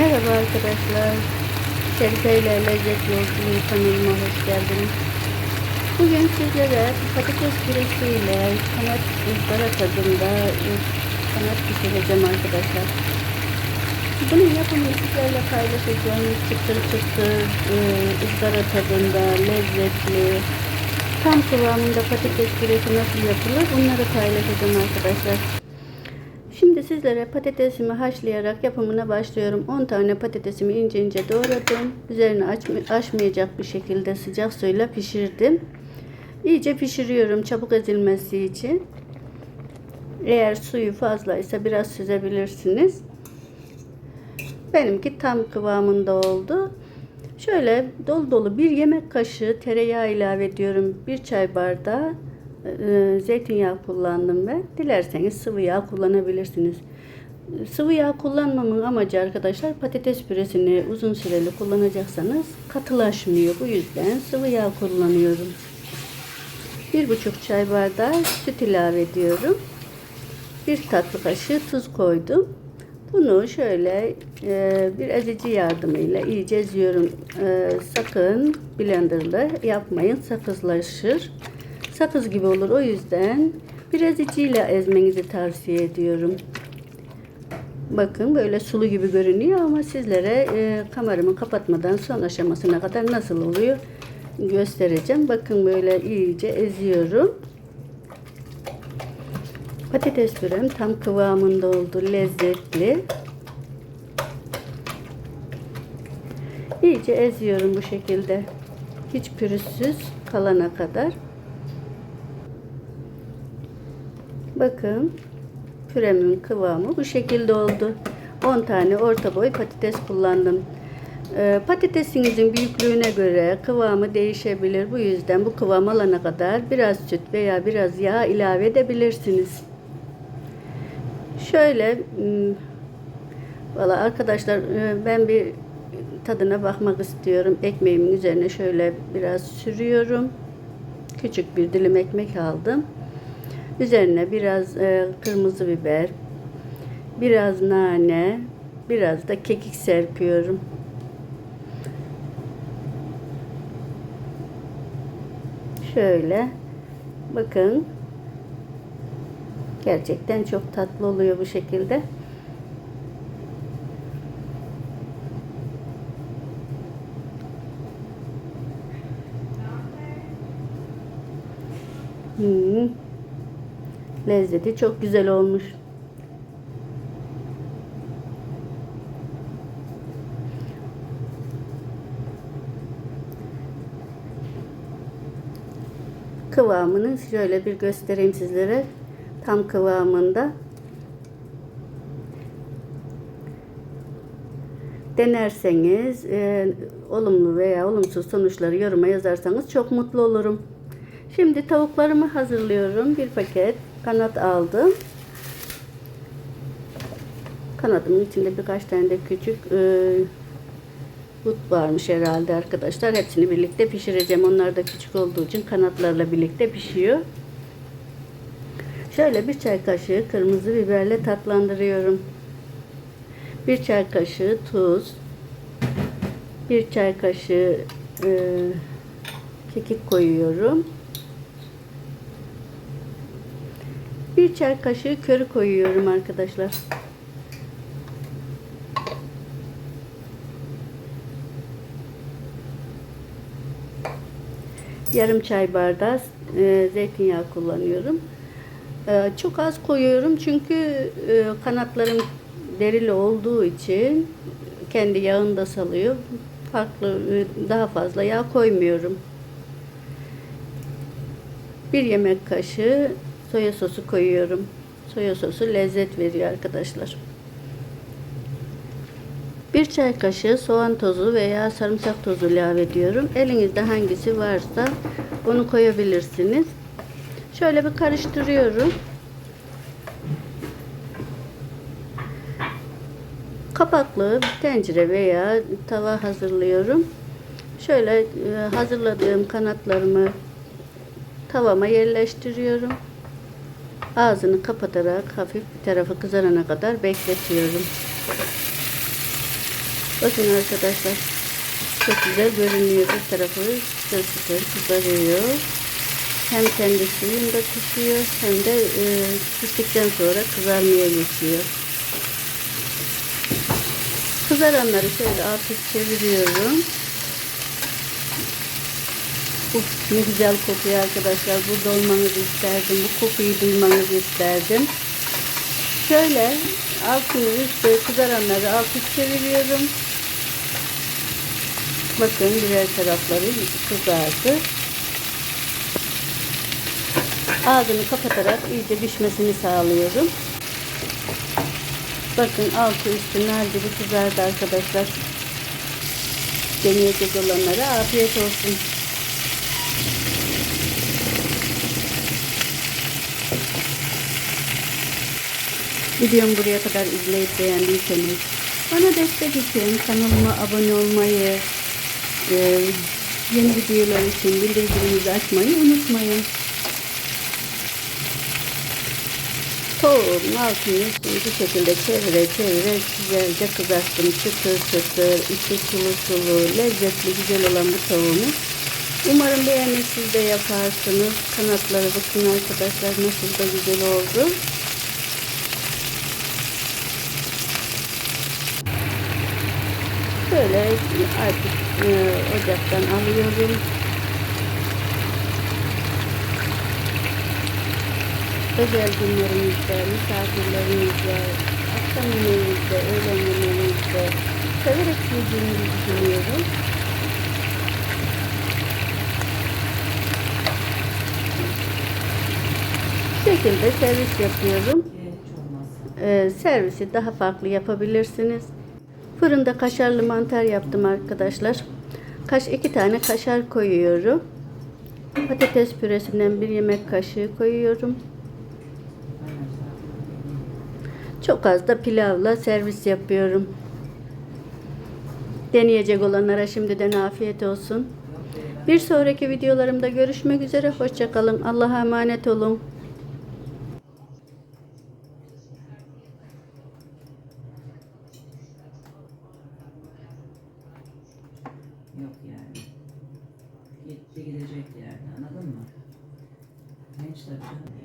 Merhaba arkadaşlar. Şerife ile Lezzet Yolculuğu kanalıma hoş geldiniz. Bugün sizlere patates püresiyle kanat ızgara tadında kanat pişireceğim arkadaşlar. Bunun yapımını sizlerle paylaşacağım. Çıtır çıtır, e, ızgara tadında, lezzetli, tam kıvamında patates püresi nasıl yapılır bunları paylaşacağım arkadaşlar. Sizlere patatesimi haşlayarak yapımına başlıyorum. 10 tane patatesimi ince ince doğradım. Üzerine açma- açmayacak bir şekilde sıcak suyla pişirdim. İyice pişiriyorum çabuk ezilmesi için. Eğer suyu fazlaysa biraz süzebilirsiniz. Benimki tam kıvamında oldu. Şöyle dolu dolu bir yemek kaşığı tereyağı ilave ediyorum. Bir çay bardağı e, zeytinyağı kullandım ben. Dilerseniz sıvı yağ kullanabilirsiniz. Sıvı yağ kullanmamın amacı arkadaşlar patates püresini uzun süreli kullanacaksanız katılaşmıyor. Bu yüzden sıvı yağ kullanıyorum. Bir buçuk çay bardağı süt ilave ediyorum. Bir tatlı kaşığı tuz koydum. Bunu şöyle e, bir ezici yardımıyla iyice eziyorum. E, sakın blenderla yapmayın. Sakızlaşır. Sakız gibi olur. O yüzden bir eziciyle ezmenizi tavsiye ediyorum. Bakın böyle sulu gibi görünüyor ama sizlere e, kameramı kapatmadan son aşamasına kadar nasıl oluyor göstereceğim. Bakın böyle iyice eziyorum. Patates pürem tam kıvamında oldu. Lezzetli. İyice eziyorum bu şekilde. Hiç pürüzsüz kalana kadar. Bakın püremin kıvamı bu şekilde oldu. 10 tane orta boy patates kullandım. Ee, patatesinizin büyüklüğüne göre kıvamı değişebilir. Bu yüzden bu kıvam alana kadar biraz süt veya biraz yağ ilave edebilirsiniz. Şöyle hmm, valla arkadaşlar e, ben bir tadına bakmak istiyorum. Ekmeğimin üzerine şöyle biraz sürüyorum. Küçük bir dilim ekmek aldım. Üzerine biraz e, kırmızı biber, biraz nane, biraz da kekik serpiyorum. Şöyle bakın gerçekten çok tatlı oluyor bu şekilde. Lezzeti çok güzel olmuş. Kıvamını şöyle bir göstereyim sizlere. Tam kıvamında. Denerseniz e, olumlu veya olumsuz sonuçları yoruma yazarsanız çok mutlu olurum. Şimdi tavuklarımı hazırlıyorum. Bir paket kanat aldım. Kanadımın içinde birkaç tane de küçük e, varmış herhalde arkadaşlar. Hepsini birlikte pişireceğim. Onlar da küçük olduğu için kanatlarla birlikte pişiyor. Şöyle bir çay kaşığı kırmızı biberle tatlandırıyorum. Bir çay kaşığı tuz. Bir çay kaşığı e, kekik koyuyorum. Bir çay kaşığı köri koyuyorum arkadaşlar. Yarım çay bardağı e, zeytinyağı kullanıyorum. E, çok az koyuyorum çünkü e, kanatlarım derili olduğu için kendi yağını da salıyor. Farklı e, daha fazla yağ koymuyorum. Bir yemek kaşığı soya sosu koyuyorum. Soya sosu lezzet veriyor arkadaşlar. Bir çay kaşığı soğan tozu veya sarımsak tozu ilave ediyorum. Elinizde hangisi varsa onu koyabilirsiniz. Şöyle bir karıştırıyorum. Kapaklı bir tencere veya tava hazırlıyorum. Şöyle e, hazırladığım kanatlarımı tavama yerleştiriyorum. Ağzını kapatarak hafif bir tarafı kızarana kadar bekletiyorum. Bakın arkadaşlar. Çok güzel görünüyor. Bir tarafı çıtır çıtır kızarıyor. Hem kendi suyunu da hem de e, piştikten sonra kızarmaya geçiyor. Kızaranları şöyle hafif çeviriyorum. Uf, ne güzel kokuyor arkadaşlar. Burada olmanızı isterdim. Bu kokuyu duymanızı isterdim. Şöyle altını üstü kızaranları alt üst çeviriyorum. Bakın birer tarafları kızardı. Ağzını kapatarak iyice pişmesini sağlıyorum. Bakın altı üstü nar kızardı arkadaşlar. Deneyecek olanlara afiyet olsun. Videomu buraya kadar izleyip beğendiyseniz bana destek için kanalıma abone olmayı, e, yeni videolar için bildirimlerinizi açmayı unutmayın. Tavuğun altını bu şekilde çevire çevire güzelce kızarttım. Çıtır çıtır, içi sulu sulu, lezzetli güzel olan bu tavuğumu. Umarım beğenir siz de yaparsınız. Kanatları bakın arkadaşlar nasıl da güzel oldu. Böyle artık e, ocaktan alıyorum. Özel günlerimizde, misafirlerimizde, akşam yemeğimizde, öğlen yemeğimizde severek yediğimizi düşünüyorum. Bu şekilde servis yapıyorum. Ee, servisi daha farklı yapabilirsiniz. Fırında kaşarlı mantar yaptım arkadaşlar. Kaş iki tane kaşar koyuyorum. Patates püresinden bir yemek kaşığı koyuyorum. Çok az da pilavla servis yapıyorum. Deneyecek olanlara şimdiden afiyet olsun. Bir sonraki videolarımda görüşmek üzere. Hoşçakalın. Allah'a emanet olun. Yok yani. Gitti gidecek yani anladın mı? Genç tabii canım.